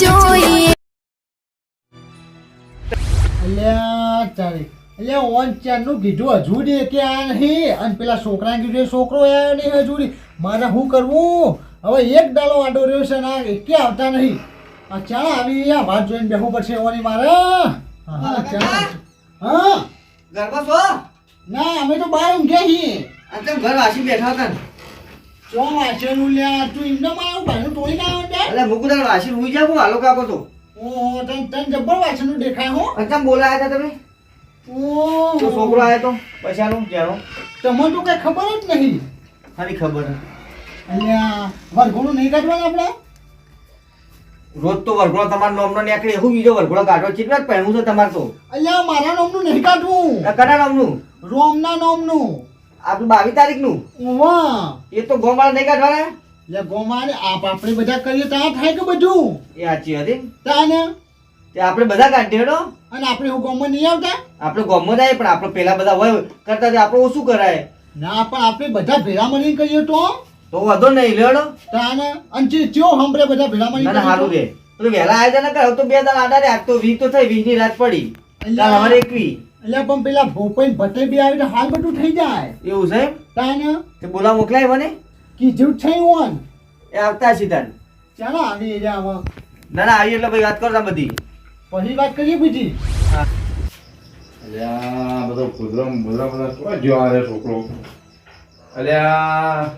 જોઈએ. અલ્યા ચાલે અલ્યા ઓન ચારનું કીધું હજુ દે કે આ નહીં. અને પેલા છોકરાને કીધું છોકરો આવ્યો નહીં હજુ મારે શું કરવું? હવે એક ડાલો આડો રહ્યો છે ના એકે આવતા નહીં. આ ચા આવી આ ભાત જોઈને બેસવું પડશે ઓની મારે. હા, હા ચા. હા. ઘરમાં છો? ના અમે તો બહાર ઊંઘ્યા છીએ. આ તમે ઘર વાસી બેઠા હતા ચો વાંચેલું લ્યા તું એમને મારું ભાઈનું તોય ના. એટલે મુકુદાન વાસી રૂઈ જાવ હાલો કાકો તો. ઓહો તન તને જબ્બરનું દેખાય હો. અને તમે બોલાયા હતા તમે? ઓ તો છોકરો આયો તો પૈસાનો ત્યાંનો તમને તો કઈ ખબર જ નહીં. ખાલી ખબર. અહીંયા વરઘોડું નહીં કાઢવાનું આપણે? રોજ તો વરઘોડો તમારો નોમનો નીકળે એવું બીજો વરઘોડો કાઢો ચીટલા જ છે તમારે તો. અલ્યા મારા નોમનું નહીં કાઢવું. કડા નોમનું? રોમના નોમનું. આપણું બાવીસ તારીખનું. વાહ એ તો ગોમાળા નહીં કાઢવાના? એટલે ગોમારે આપ આપણે બધા કરીએ ત્યાં થાય કે બધું? એ સાચી હતી તાને? તે આપણે બધા કાઢીએ અને આપણે હું ગોમાં નહીં આવતા? આપણે ગોમમાં જાય પણ આપણે પેલા બધા હોય કરતા આપણે ઓછું કરાય. ના પણ આપણે બધા ભેળા મળીને કરીએ તો? તો વધો નહીં લેડો તાને? અને ચો હમરે બધા ભેળા મળીને સારું રે. તો વહેલા આવ્યા ને કહો તો બે દાડા આડા રે આજ તો વીસ તો થઈ વી ની રાત પડી. કાલ અમારે એકવી એટલે પણ પેલા ભોપાઈ ભટ્ટે બી આવે હાલ બધું થઈ જાય. એવું છે? તાને? તે બોલા મોકલાય મને? કીધું જ છે ઓન એ આવતા સીધા ચાલો આવી રહ્યા હવે ના ના આવી એટલે ભાઈ વાત કરતા બધી. પછી વાત કરીએ બીજી. અલ્યા બધો કુદરમ બધા બધા શું જો આ રે છોકરો? અલ્યા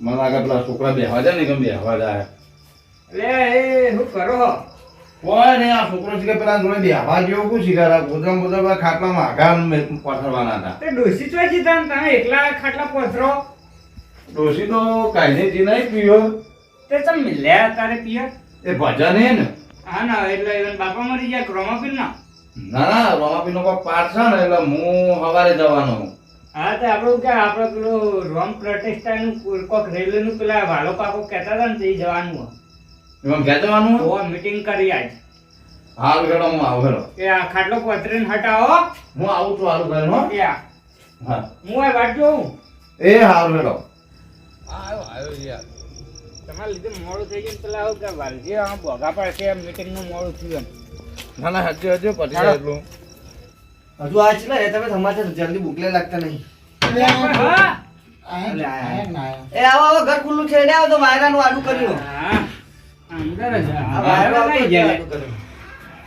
મને આગળ પેલા છોકરા બેહવા જાય ને કેમ બેહવા જાય? લે એ શું કરો કોઈ નહીં આ છોકરો છે કે પેલા જોડે બેહવા જેવો શું શીખાડા કુદરમ કુદરમ ખાટલામાં આઘા પથરવાના હતા. તે ડોસી ચોઈ ને તમે એકલા ખાટલા પથરો? ડોશી તો કાંઈ જી નહીં પીયો. તે તમે મિલ્યા તારે પીયો એ ભજન હે ને હા ના એટલે even બાપા મરી ગયા ક્રોમાપીલ ના ના ના રોમાપીનો કોઈ પાઠ છે ને એટલે હું સવારે જવાનો હા તે આપણું કે આપણે પેલું રોમ પ્રતિષ્ઠા નું કોક રેલવે નું પેલા વાલો પાકો કહેતા હતા ને તે જવાનું એમાં ગયા જવાનું તો મીટિંગ કરી આજ. હાલ ગયો હું આવું હેલો એ આ ખાટલો પથરીને હટાવો. હું આવું છું હાલ કરીને હો. હા. હું આ વાટ જોઉં? એ તમારા લીધે મોડું થઈ ગયું પેલા આવું કે વાલજી આ બોગા પાસે મીટિંગનું મોડું થયું એમ. ના ના હજુ હજુ પતી એટલું. હજુ આ છે ને તમે સમાચાર જલ્દી મોકલે લાગતા નહીં. એ આવો આવો ઘર ખુલ્લું છે ને આવો તો વાયરાનું આડું કર્યું. હા અંદર જ વાયરો જાય.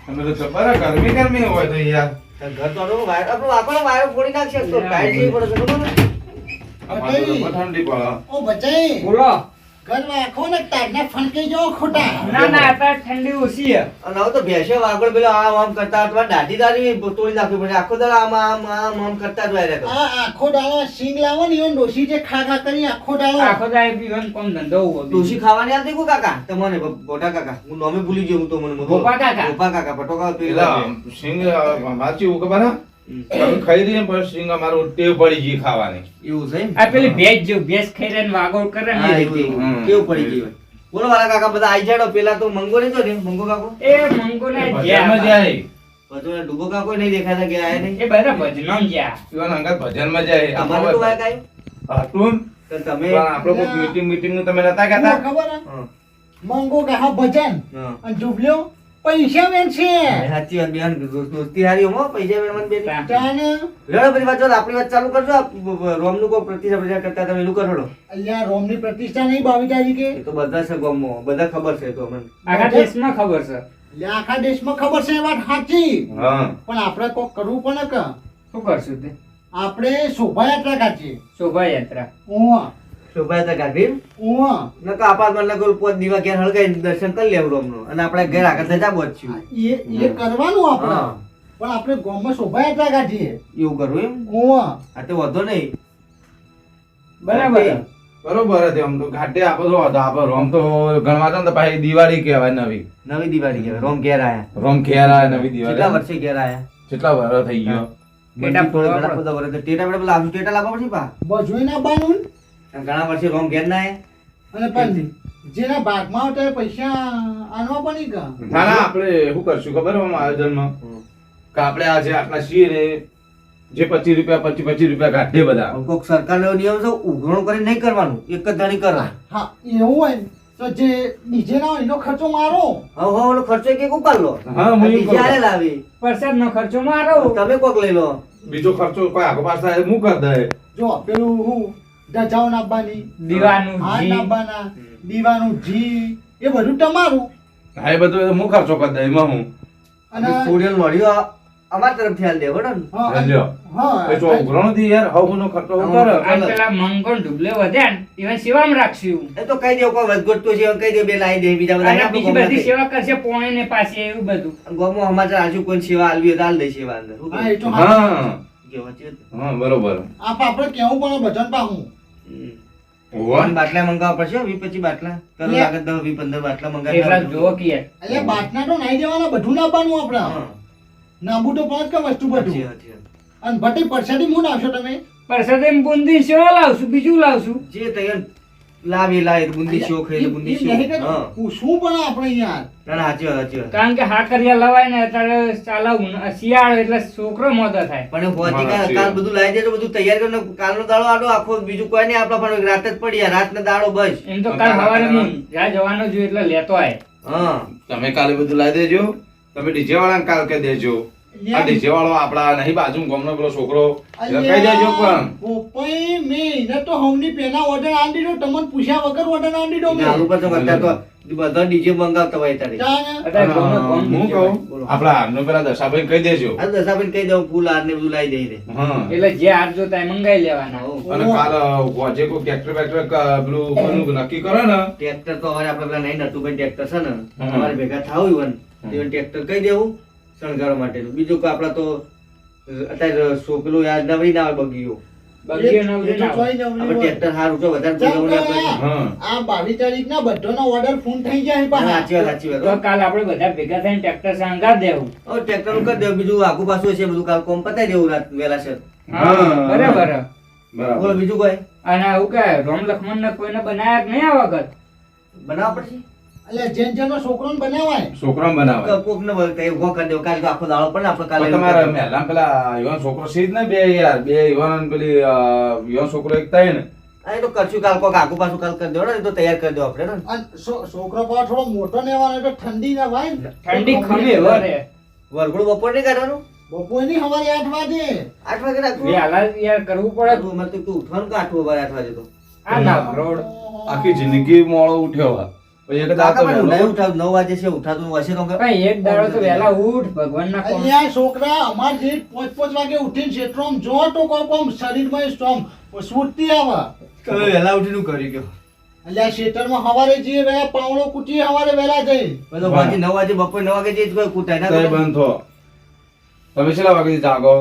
તમે તો જબર ગરમી ગરમી હોય તો યાર. ઘર તો આડું વાયરો આપણો આપણો વાયરો ફોડી નાખશે તો કાઈ નહીં પડે દાઢી દાઢી તોડી નાખવી પડે આખો દાડો આમ આમ આમ આમ કરતા જ આખો ડાળો સિંગ લાવો ને ઈવન ડોસી જે ખા ખા કરી આખો ડાળો આખો કોમ ધંધો ઊભો ખાવાની આલતી કો કાકા? તમને બોટા કાકા. હું નોમે ભૂલી ગયો હું તો મને ગોપા કાકા. ગોપા કાકા પટોકા પેલા સિંગ વાંચી એવું ખબર હે? તમે ખાઈ દઈએ ને સિંગ અમારું ટેવ પડી ગઈ ખાવાની. એવું છે આ પેલી ભેજ જો ભેજ ખાઈ રહીને વાગોળ કરે ને. કેવું પડી ગયું બોલો વાળા કાકા બધા આઈ જાડો. પેલા તો મંગો નહીં તો ને મંગો કાકો. એ મંગો ને ભજનમાં જ્યાં. જાય બધું ડૂબો કાકો નહીં દેખાતા કે આયા નહીં? એ બધા ભજનમાં જ્યાં. ઈવન અંગત ભજનમાં જાય. તમારે તો વાય કાંઈ? હતું તમે પણ આપણે મીટિંગ મીટિંગનું તમે નતા કહેતા? ખબર મંગો કે હા ભજન. અને જુબલ્યો પૈસા છે. સાચી વાત બેન. દોસ્તી હારી હો. પૈસા વેણવાની બેન. લડો બધી વાત આપણી વાત ચાલુ કરજો. રોમનું કોઈ પ્રતિષ્ઠા પ્રજા કરતા તમે એનું કરો હેડો. રોમની પ્રતિષ્ઠા નહીં બાવી તારીખે એ તો બધા છે ગોમ બધા ખબર છે તો અમને. આખા દેશમાં ખબર છે. આખા દેશમાં ખબર છે એ વાત સાચી. હા. પણ આપણે કોક કરવું પડે કે? શું કરશું તે? આપણે શોભાયાત્રા કાઢીએ. શોભાયાત્રા. ઉવા શોભાયાત્રા કાઢી ઉવા નકા આપાત મતલબ ઓલું પોત દીવા ઘેર હળગાઈને દર્શન કરી લેવું રોમનું. અને આપણે ઘેર આગળ થતા પહોંચ્યું એ એ કરવાનું આપણે. પણ આપણે ગામમાં શોભાયાત્રા કાઢીએ એવું કરવું એમ? ઉવા આ તો વધો નહીં. બરાબર. બરોબર હતી આમ તો ઘાટે આપો તો હતો આપો રોમ તો ગણવા તો પછી દિવાળી કહેવાય નવી. નવી દિવાળી કહેવાય રોમ ઘેર આયા. રોમ ઘેર આવે નવી કેટલા દિવાળી વર્ષે ઘેર આયા? કેટલા વર્ષ થઈ ગયો? ટેટા થોડા બધા વર્ષે ટેટા પેલા ટેટા લાવવા પડશે પા? જોઈ ના બાનું ઘણા વર્ષે રોમ ઘેર ના અને પણ જેના ભાગમાં આવતા પૈસા આનવા પણ કે ના ના આપણે શું કરશું ખબર આમ આયોજનમાં? કે આપણે આજે આટલા છીએ ને જે પચીસ રૂપિયા પચીસ પચીસ રૂપિયા કાઢે બધા. કોઈક સરકારનો નિયમ છે ઉઘરાણું કરી નહીં કરવાનું એક જ દાણી કરવા હા એવું હોય તો જે ડીજે ના હોય એનો ખર્ચો મારો. હા હા ઓલો ખર્ચો એક એક ઉપાડ લો. હા, હું એમ બીજી કરું. હારે ખર્ચો મારો. તમે કોક લઈ લો. બીજો ખર્ચો કોઈ આગો પાસ થાય હું કર દે. જો પેલું હું ધજાઓ નાખવાની દીવાનું હાર નાખવાના દીવાનું ઘી એ બધું તમારું. હા એ બધું હું ખર્ચો કરી દે એમાં હું. અને સ્ટુડિયો મળ્યો અમારા તરફ હાલ દેવો ને હા. હા. એ ચોઘરો નથી યાર હવે હું ખર્ચો આ પેલા મંગળ ડુબલે વધે ને એવા સેવામાં રાખશું એ તો કહી દેવ કોઈ વધઘટ તો છે કહી દે બે લાવી દે બીજા બધા બીજી બધી સેવા કરશે પોણે ને પાસે એવું બધું. ગોમો સમાચાર આજુ કોઈ સેવા આલવી હોય તો આલ દે સેવા અંદર હા, એ તો હા. હા. કે વચ્ચે હા બરોબર. આપ આપણે કેવું પણ ભજન પાહું. બાટલા મંગાવવા પડશે? વી પછી બાટલા? લે. લાગે દસ વીસ પંદર બાટલા મંગાવી એટલા. જોવો કે. એટલે બાટના તો નાઈ દેવાના બધું ના આપણે. આપણા નાબુ તો પાંચ કે વસ્તુ બધું. અને ભટ્ટી પરસાદી હું આવશો તમે? પરસાદી બુંદી સેવા લાવશું? બીજું લાવશું? જે તૈયાર લાવી લાવી બુંદી શો ખાઈ બુંદી શો. કે હા. પૂછવું પણ આપણે યાર? ના ના સાચી વાત સાચી વાત. કારણ કે હાકરિયા લવાય ને અત્યારે ચાલે ઉન- શિયાળો એટલે છોકરો મોટો થાય. પણ હોતી કાલ. બધું લાવી દેજો બધું તૈયાર કરીને કાલનો દાડો આડો આખો બીજું કોઈ નહીં આપણા પણ રાત જ પડી યાર રાતનો દાડો બસ. એમ તો કાલ સવારે હું જ્યાં જવાનો છું એટલે લેતો આય. હા. તમે કાલે બધું લાવી દેજો. તમે ડીજે વાળાને કાલ કહી દેજો. આ ડીજે વાળો આપડા નહીં બાજુ ગામનો પેલો છોકરો. કહી દેજો પણ. પોપઈ મે એને તો હમની પેલા ઓર્ડર આલી દીધો તમને પૂછ્યા વગર ઓર્ડર આલી દીધો મે. આલુ પર તો તો બધા ડીજે મંગાવતા હોય તારે હું કહું? આપડા હારનો પેલા દશાભાઈ કહી દેજો. આ દશાભાઈ કહી દઉં ફૂલ આર ને બધું લાવી દઈ દે. એટલે જે હાથ જો તાય મંગાઈ લેવાના. અને કાલ હોજે કો ટ્રેક્ટર બેક્ટર પેલું કોનું નક્કી કરો ને? ટ્રેક્ટર તો હવે આપણે પેલા નહીં નતું ભાઈ ટ્રેક્ટર છે ને. અમારે ભેગા થાવું હોય ને તો ટ્રેક્ટર કહી દેવું. શણગારવા માટેનું બીજું કે આપડા તો અત્યારે સો યાર યાદ નવરી ના આવે બગીઓ આપણે આપણે આપણે શણગાર બીજું પાછું છે બધું કાલ કોમ રાત વેલા છે. હા હા. બરાબર. બીજું કોઈ? અને આવું કે રોમ લક્ષ્મણ ને કોઈને બનાયા નહીં આ વખત? બનાવવા પડશે. એટલે જેન જેનો છોકરો બનાવાય. છોકરો બનાવે કોક ને ઊભો કરી દેવો? કાલે આખો દાડો પણ આપણે કાલે તમારે મહેલા પેલા યુવાન છોકરો સીધ ને બે યાર બે યુવાન પેલી યુવાન છોકરો એક થાય ને. હા, તો કરશું કાલ કોક આખું પાછું કાલ કરી દેવો ને તો તૈયાર કરી દેવો આપણે ને. છોકરો થોડો મોટો લેવાનો એટલે ઠંડી ના ભાઈ. ઠંડી ખમે વરઘોડું બપોર નહીં કાઢવાનું બપોરની સવારે આઠ વાગે. આઠ વાગે રાખવું? યાર કરવું પડે. તું મને તો ઉઠવાનું કે આઠ વાગે આઠ વાગે તો? આ ના રોડ. આખી જિંદગી મોડો ઉઠ્યો એક દાડો કાકા પણ ઉઠાવ નવ વાગે છે ઉઠાતું હશે તો ભાઈ એક દાડો તો વહેલા ઉઠ ભગવાન કોમ અહીંયા છોકરા અમાર જે પાંચ પાંચ વાગે ઉઠીને ક્ષેત્રોમાં જો તો કોમ કોમ શરીરમાં સ્ટ્રોંગ. સ્ફૂર્તિ આવે. તમે વહેલા ઉઠીને કરી ગયો. એટલે આ ક્ષેત્રમાં સવારે જઈએ પાવડો કૂટીએ સવારે વહેલા જઈ બધો પાછી નવ વાગે બપોર નવ વાગે જઈએ કોઈ કૂટાય ના તોય બંધ થો. તમે કેટલા વાગે જાગો.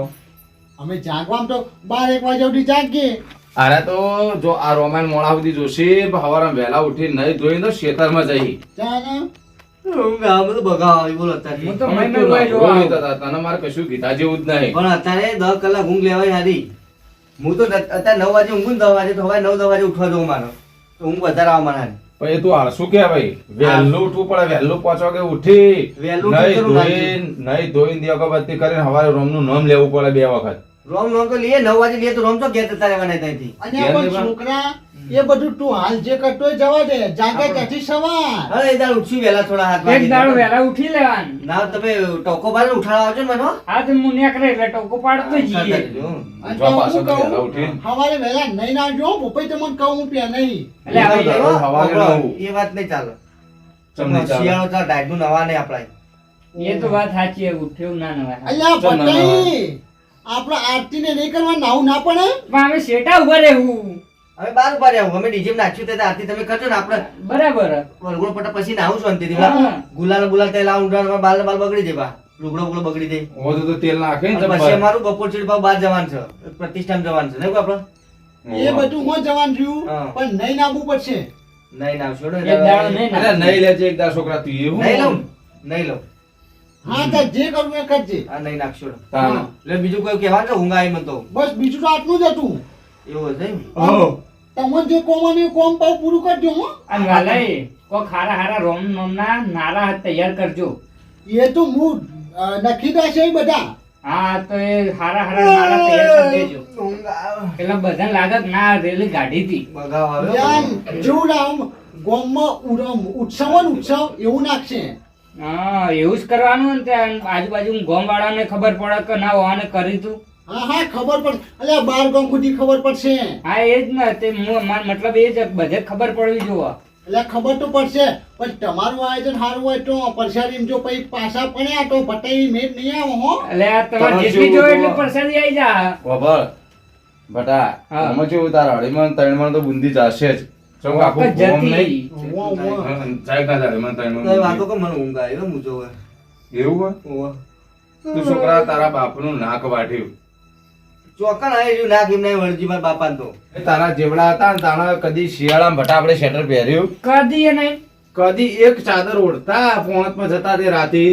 અમે જાગવામાં તો બાર એક વાગે સુધી જાગીએ. અરે તો જો આ રોમાન મોડા સુધી જોશે હવારે વહેલા ઉઠી નહીં ધોઈને તો ખેતરમાં જઈ. આવું. નહીં થતા. તને મારે કશું ગીતા જેવું જ નહીં. પણ અત્યારે દસ કલાક ઊંઘ લેવાય હારી. હું તો અત્યારે નવ વાગે ઊંઘું ને દસ વાગે તો હવે નવ દસ વાગે ઉઠવા જવું મારો. તો ઊંઘ વધારે આવે મારે હારી. પણ એ તું આળસુ કે ભાઈ? વહેલું ઉઠવું પડે વહેલું પાંચ વાગે ઉઠી. વહેલું નહીં ધોઈને નહીં ધોઈને દી અગરબત્તી કરીને સવારે રોમનું નામ લેવું પડે બે વખત. રોમ રોમ તો લઈએ નવ વાગે લઈએ તો રોમ તો ઘેર જતા રહેવાના ત્યાંથી. અને આ પણ છોકરા એ બધું તું હાલ જે કરતો જવા દે. જાગે ત્યાંથી સવાર. હવે એ દાડ ઉઠશું વહેલા થોડા હાથ એક દાળ વેલા ઉઠી લેવાન. ના તમે ટોકો બાર ઉઠાડવા આવજો મનો મને તો હું નીકળે એટલે ટોકો પાડતો જઈએ. અને જો પાછો હું તો કહું, વહેલા ઉઠીને. સવારે વહેલા નહીં આવજો હો, પપ્પાએ તમને કહું હું પ્યા નહીં. એટલે એ તો હવે. એ વાત નહીં ચાલે. તમને? શિયાળો તો ડાયટનું નવા નહીં આપડાય એ તો વાત સાચી છે, ઉઠ્યું ના નવા અલ્યા ના, પતાઈ આપણે આરતી ને નહીં કરવા નાવું ના પડે? પણ અમે શેટા ઊભા રહેવું. અમે બાર ઊભા રહેવું. અમે ડીજે નાખ્યું તે આરતી તમે કરજો ને આપણે. બરાબર. વરઘોડો પટા પછી નાવું છું હા. ગુલાલ ગુલાલ તેલ આવું ઉડાડવા બાલ બાલ બગડી જાય બા. લુગડો બુગડો બગડી જાય હોજે તો તેલ નાખે ને પછી અમારું બપોર ચીડ ભાવ બાર જવાનું છે. પ્રતિષ્ઠાન જવાનું છે. નહીં આપણે? એ બધું હું જવાન થયું પણ નહીં નાખવું પડશે. નહીં ના. દાડો નહીં અરે લેજે એક દા છોકરા તું એવું નહીં લઉં. નહીં લઉં. હા તો જે કરવું એ કરજે. આ નહીં નાખશો. તાને. એટલે બીજું કોઈ કહેવાનું છે ઊંઘ આવી મને તો બસ બીજું તો આટલું જ હતું. એવું હશે એમ? તમને જે કોમ એ કોમ પાવ પૂરું કરજો હો. અને વાલાએ કોક હારા હારા રોમ નોમના નારા તૈયાર કરજો. એ તો હું અ, નખી દેશે એ બધા. હા તો એ હારા હારા નારા તૈયાર કરી દેજો. ઊંઘ આવે. એટલે બધાને લાગત ના રેલી ગાડી હતી. બગાવ આવે યાર જેવું લાવ ગોમમાં ઉરમ ઉત્સવ ને ઉત્સવ એવું નાખશે. હા એવું જ કરવાનું ને આજુબાજુ ગોમ વાળાને ખબર પડે કે ના ઓને કરી તું. હા હા ખબર પડ એટલે બાર ગામ સુધી ખબર પડશે. હા એ જ ને. તે માર મતલબ એ જ બધે ખબર પડવી જોવા. એટલે ખબર તો પડશે પણ તમારું આયોજન સારું હોય તો પરસારી જો પછી પાછા પડ્યા તો ભટાઈ મેં નહીં આવે હો. એટલે તમારે જેટલી જોઈએ એટલે તો- આવી જા. ખબર બટા હા. આમાં કેવું તારા અઢીમાં ત્રણમાં તો બુંદી જશે જ. ચમ આખું ગોમ. નહીં વાહ, વાહ. હા, જાય ના જાય અઢીમાં ત્રણમાં તો વાતો કે મને ઊંઘ આવી હો, હોય. એવું હોય? તું છોકરા તારા બાપનું નાક વાઢ્યું ચોકન આવી રહ્યું નાક એમને વળજી મારા બાપાને તો. તારા જેવડા હતા ને તારા કદી શિયાળામાં ભટા આપણે સ્વેટર પહેર્યું? કદી નહીં. કદી એક ચાદર ઓઢતા પોણતમાં જતા તે રાતે.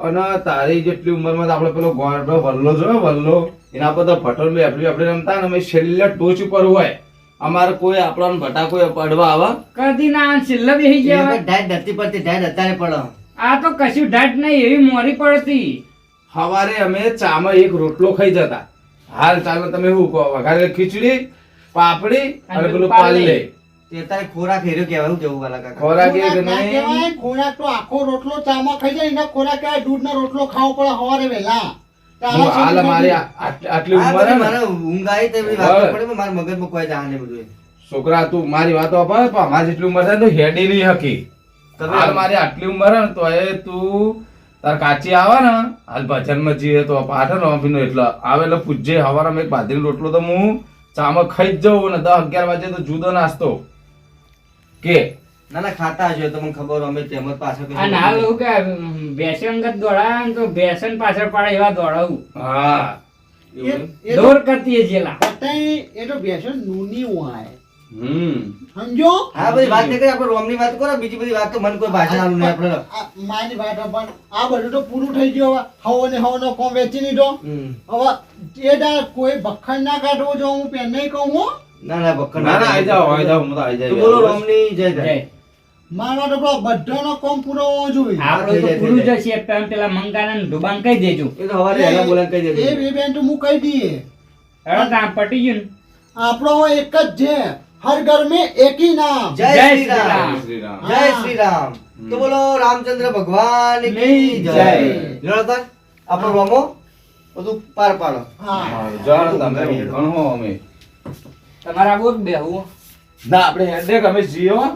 અને તારી જેટલી ઉંમરમાં માં આપણે પેલો ગોળનો વલ્લો જોયો વલ્લો? એના પર તો ભટો બેપડી આપણે રમતા ને અમે છેલ્લે ટોચ ઉપર હોય. અમારે કોઈ આપણા ભટા કોઈ પડવા આવે? કદી ના છેલ્લે બેસી ગયા ઢાઢ ધરતી પરથી ઢાઢ અત્યારે પડો. આ તો કશું ઢાટ નહીં એવી મોરી પડતી. સવારે અમે ચામાં એક રોટલો ખાઈ જતા. હાલ ચાલો તમે શું કહો? વઘારે ખીચડી પાપડી અને પેલું પાલે તે ખોરાક હેર્યો કહેવાય શું કેવું વાલા કાકા? ખોરાક એ ખોરાક નહીં? ખોરાક તો આખો રોટલો ચામાં ખાઈ જાય એના ખોરાક દૂધનો રોટલો ખાવો પડે સવારે વહેલા. હાલ મારી આટલી ઉંમર હે ને મારે ઊંઘ આવી તો એવી વાતો પડે મારા મગજમાં કોઈ જાણ બધું. છોકરા તું મારી વાતો પણ અમારી જેટલી ઉંમર થાય તો હેડી નહીં હકી. તમે હાલ મારી આટલી ઉંમર હે ને તો એ તું તાર કાચી આવે ને હાલ ભજનમાં જઈએ તો પાઠ ને ઓફીનો એટલે આવે એટલે પૂજે હવારમાં એક બાજરીનો રોટલો તો હું ચામાં ખાઈ જ જાઉં ને દસ અગિયાર વાગે તો જુદો નાસ્તો. કે ના ના ખાતા હશો તો મને ખબર અમે તેમ જ પાછળ કશું ના હાલ કે બેસન અંગત દોડા તો બેસન પાછળ પાડે એવા દોડાવું. હા. દોર કરતી જેલા પતાઈ એ તો બેસો નૂની હોય. હમ. સમજો? હા બધી વાત નહીં કરી આપણે રોમની વાત કરો બીજી બધી વાત તો મને કોઈ ભાષા નહીં આપણે. મારી વાત પણ આ બધું તો પૂરું થઈ ગયું હવે. હવો ને હવનો કોમ વેચી લીધો. હવે એ કોઈ ભખડ ના કાઢવો જો હું પેન નહીં કહું હો. ના ના ભક્કર ના ના આઈ જાઓ આઈ જાઓ હું તો આઈ તું બોલો રોમની જય જય જય. મારો તો બધાનો કોમ પૂરો હોવો જોઈએ. આપણે તો પૂરું જશે પેલા પેલા મંગાના ને ડુબાન કહી દેજો. એ તો હવારે વહેલા બોલન કહી એ બે બેન તો હું કહી દઈએ. હવે કામ પટી ગયું આપણો એક જ છે. હર ઘર મે એક હી નામ. જય શ્રી રામ. રામ. શ્રી રામ. જય શ્રી રામ. તો બોલો રામચંદ્ર ભગવાન કી ની જય. જય. આપણો રોમો? બધું પાર પાડો. હા. હા, જાણ તમે ઊંઘણ અમે. તમારા આવું બે બેહવું ના આપણે હેડે અમે જીઓ હો.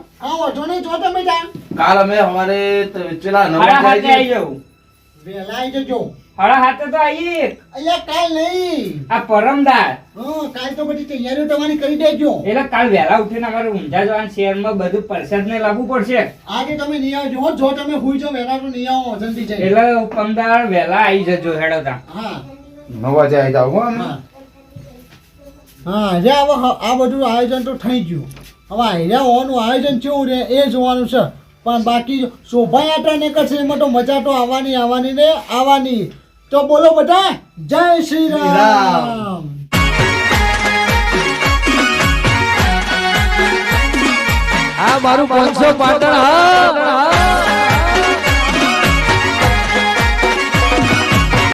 વાંધો નહીં જો તમે જા કાલ અમે અમારે પેલા નવા હાથે આવી છે. વેલા આવી જજો. હળા હાથે તો આવીએ અલ્યા કાલ નહીં. આ પરમદાર. હા કાલ તો બધી તૈયારીઓ તમારી કરી દેજો. એટલે કાલ વેલા ઉઠીને અમારે ઊંઝા જવાનું શહેરમાં બધું પ્રસાદ ને લાવવું પડશે. આજે તમે નહીં આવજો જો તમે હુઈ જો વેલા તો નહીં આવો જલ્દી જાય એટલે પરમદાર વેલા આવી જજો હેડો તા હા. નવ વાગે આવી જાવ હો. હા રે હવે આ બધું આયોજન તો થઈ ગયું. હવે અહીંયા હોવાનું આયોજન કેવું રહે એ જોવાનું છે. પણ બાકી શોભાયાત્રા ને કરશે એમાં તો મજા તો આવવાની આવવાની ને આવવાની. તો બોલો બધા જય શ્રી. રામ. આ મારું પાંચસો પાટણ હા.